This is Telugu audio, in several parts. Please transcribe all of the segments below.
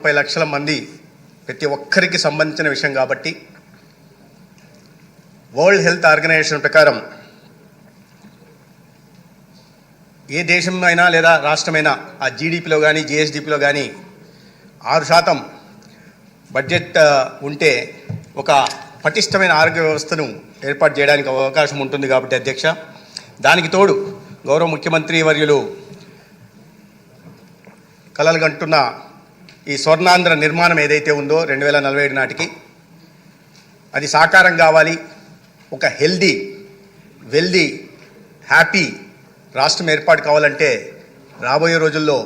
ముప్పై లక్షల మంది ప్రతి ఒక్కరికి సంబంధించిన విషయం కాబట్టి వరల్డ్ హెల్త్ ఆర్గనైజేషన్ ప్రకారం ఏ దేశం అయినా లేదా రాష్ట్రమైనా ఆ జీడిపిలో కానీ జిఎస్డిపిలో కానీ ఆరు శాతం బడ్జెట్ ఉంటే ఒక పటిష్టమైన ఆరోగ్య వ్యవస్థను ఏర్పాటు చేయడానికి అవకాశం ఉంటుంది కాబట్టి అధ్యక్ష. దానికి తోడు గౌరవ ముఖ్యమంత్రి వర్యులు కలలుగంటున్న ఈ స్వర్ణాంధ్ర నిర్మాణం ఏదైతే ఉందో రెండు వేల నలభై ఏడు నాటికి అది సాకారం కావాలి ఒక హెల్దీ వెల్దీ హ్యాపీ రాష్ట్రం ఏర్పాటు కావాలంటే రాబోయే రోజుల్లో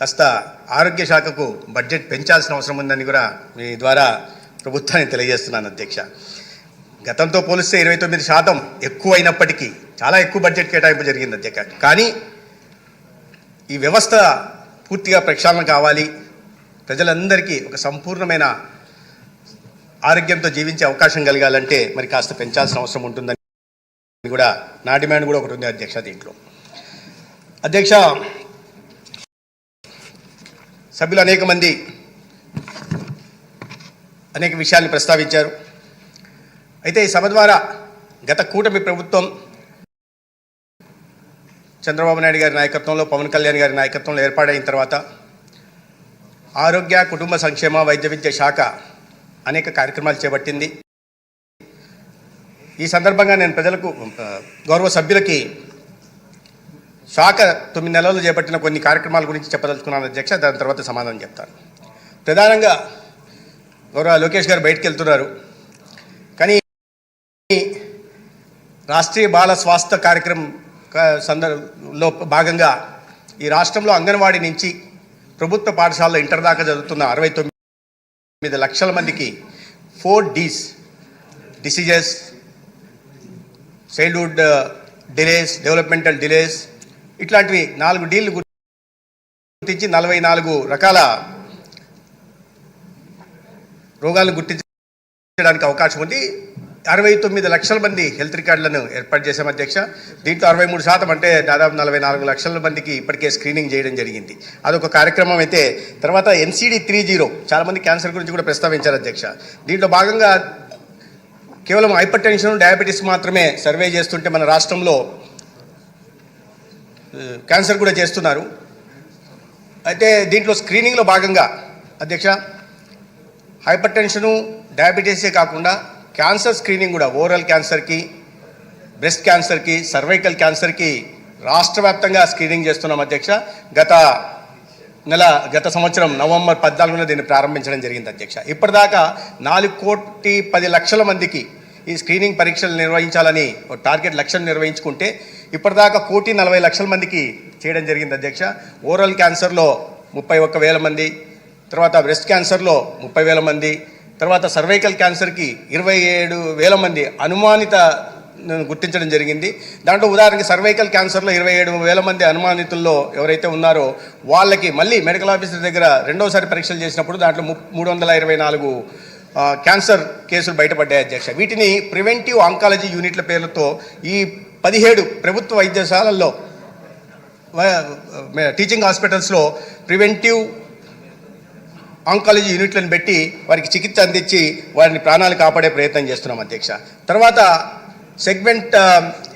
కాస్త ఆరోగ్య శాఖకు బడ్జెట్ పెంచాల్సిన అవసరం ఉందని కూడా మీ ద్వారా ప్రభుత్వానికి తెలియజేస్తున్నాను అధ్యక్ష. గతంతో పోలిస్తే ఇరవై తొమ్మిది శాతం ఎక్కువ అయినప్పటికీ చాలా ఎక్కువ బడ్జెట్ కేటాయింపు జరిగింది అధ్యక్ష. కానీ ఈ వ్యవస్థ పూర్తిగా ప్రక్షాళన కావాలి ప్రజలందరికీ ఒక సంపూర్ణమైన ఆరోగ్యంతో జీవించే అవకాశం కలగాలంటే మరి కాస్త పెంచాల్సిన అవసరం ఉంటుందని కూడా నా డిమాండ్ కూడా ఒకటి ఉంది అధ్యక్ష దీంట్లో. అధ్యక్ష సభ్యులు అనేక మంది అనేక విషయాల్ని ప్రస్తావించారు. అయితే ఈ సభ ద్వారా గత కూటమి ప్రభుత్వం చంద్రబాబు నాయుడు గారి నాయకత్వంలో పవన్ కళ్యాణ్ గారి నాయకత్వంలో ఏర్పాటైన తర్వాత ఆరోగ్య కుటుంబ సంక్షేమ వైద్య విద్య శాఖ అనేక కార్యక్రమాలు చేపట్టింది. ఈ సందర్భంగా నేను ప్రజలకు గౌరవ సభ్యులకి శాఖ తొమ్మిది నెలలు చేపట్టిన కొన్ని కార్యక్రమాల గురించి చెప్పదలుచుకున్నాను అధ్యక్ష దాని తర్వాత సమాధానం చెప్తాను. ప్రధానంగా గౌరవ లోకేష్ గారు బయటకు వెళ్తున్నారు. కానీ రాష్ట్రీయ బాల స్వాస్థ్య కార్యక్రమం సందర్భంలో భాగంగా ఈ రాష్ట్రంలో అంగన్వాడీ నుంచి ప్రభుత్వ పాఠశాలలో ఇంటర్ దాకా చదువుతున్న అరవై తొమ్మిది లక్షల మందికి four Ds diseases childhood delays developmental delays ఇట్లాంటివి నాలుగు డీలు గుర్తించి నలభై నాలుగు రకాల రోగాలను గుర్తించడానికి అవకాశం ఉంది. అరవై తొమ్మిది లక్షల మంది హెల్త్ రికార్డులను ఏర్పాటు చేశాం అధ్యక్ష. దీంట్లో అరవై మూడు శాతం అంటే దాదాపు నలభై నాలుగు లక్షల మందికి ఇప్పటికే స్క్రీనింగ్ చేయడం జరిగింది. అదొక కార్యక్రమం అయితే తర్వాత ఎన్సీడీ త్రీ జీరో చాలామంది క్యాన్సర్ గురించి కూడా ప్రస్తావించారు అధ్యక్ష. దీంట్లో భాగంగా కేవలం హైపర్ టెన్షన్ డయాబెటీస్ మాత్రమే సర్వే చేస్తుంటే మన రాష్ట్రంలో క్యాన్సర్ కూడా చేస్తున్నారు. అయితే దీంట్లో స్క్రీనింగ్లో భాగంగా అధ్యక్ష హైపర్ టెన్షను డయాబెటీసే కాకుండా క్యాన్సర్ స్క్రీనింగ్ కూడా ఓరల్ క్యాన్సర్కి బ్రెస్ట్ క్యాన్సర్కి సర్వైకల్ క్యాన్సర్కి రాష్ట్ర వ్యాప్తంగా స్క్రీనింగ్ చేస్తున్నాం అధ్యక్ష. గత నెల గత సంవత్సరం నవంబర్ పద్నాలుగున దీన్ని ప్రారంభించడం జరిగింది అధ్యక్ష. ఇప్పటిదాకా నాలుగు కోటి పది లక్షల మందికి ఈ స్క్రీనింగ్ పరీక్షలు నిర్వహించాలని ఒక టార్గెట్ లక్ష్యం నిర్వహించుకుంటే ఇప్పటిదాకా కోటి నలభై లక్షల మందికి చేయడం జరిగింది అధ్యక్ష. ఓరల్ క్యాన్సర్లో ముప్పై ఒక్క వేల మంది తర్వాత బ్రెస్ట్ క్యాన్సర్లో ముప్పై వేల మంది తర్వాత సర్వైకల్ క్యాన్సర్కి ఇరవై ఏడు వేల మంది అనుమానిత గుర్తించడం జరిగింది. దాంట్లో ఉదాహరణకి సర్వైకల్ క్యాన్సర్లో ఇరవై ఏడు వేల మంది అనుమానితుల్లో ఎవరైతే ఉన్నారో వాళ్ళకి మళ్ళీ మెడికల్ ఆఫీసర్ దగ్గర రెండోసారి పరీక్షలు చేసినప్పుడు దాంట్లో ము- మూడు వందల ఇరవై నాలుగు క్యాన్సర్ కేసులు బయటపడ్డాయి అధ్యక్ష. వీటిని ప్రివెంటివ్ ఆంకాలజీ యూనిట్ల పేర్లతో ఈ పదిహేడు ప్రభుత్వ వైద్యశాలల్లో టీచింగ్ హాస్పిటల్స్లో ప్రివెంటివ్ ఆంకాలజీ యూనిట్లను పెట్టి వారికి చికిత్స అందించి వారిని ప్రాణాలు కాపాడే ప్రయత్నం చేస్తున్నాం అధ్యక్ష. తర్వాత సెగ్మెంట్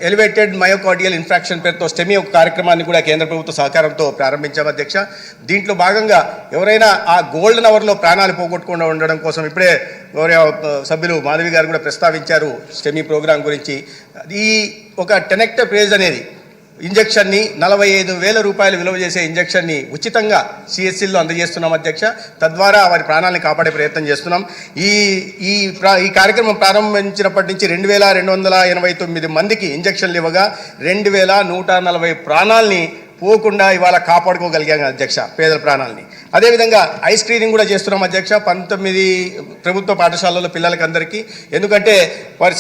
ఎలివేటెడ్ మయోకార్డియల్ ఇన్ఫాక్షన్ పేరుతో స్టెమీ ఒక కార్యక్రమాన్ని కూడా కేంద్ర ప్రభుత్వ సహకారంతో ప్రారంభించాం అధ్యక్ష. దీంట్లో భాగంగా ఎవరైనా ఆ గోల్డెన్ అవర్లో ప్రాణాలు పోగొట్టకుండా ఉండడం కోసం ఇప్పుడే గౌరవ సభ్యులు మాధవి గారు కూడా ప్రస్తావించారు స్టెమీ ప్రోగ్రాం గురించి. ఈ ఒక టెనెక్టర్ ప్రేజ్ అనేది ఇంజక్షన్ని నలభై ఐదు వేల రూపాయలు విలువ చేసే ఇంజక్షన్ని ఉచితంగా సిఎస్సిల్లో అందజేస్తున్నాం అధ్యక్ష. తద్వారా వారి ప్రాణాలను కాపాడే ప్రయత్నం చేస్తున్నాం. ఈ ఈ ప్రా ఈ కార్యక్రమం ప్రారంభించినప్పటి నుంచి రెండు వేల రెండు వందల ఎనభై తొమ్మిది మందికి ఇంజక్షన్లు ఇవ్వగా రెండు వేల నూట నలభై ప్రాణాలని పోకుండా ఇవాళ కాపాడుకోగలిగాం అధ్యక్ష పేదల ప్రాణాలని. అదేవిధంగా ఐ స్క్రీనింగ్ కూడా చేస్తున్నాం అధ్యక్ష పంతొమ్మిది ప్రభుత్వ పాఠశాలలో పిల్లలకి అందరికీ ఎందుకంటే వారి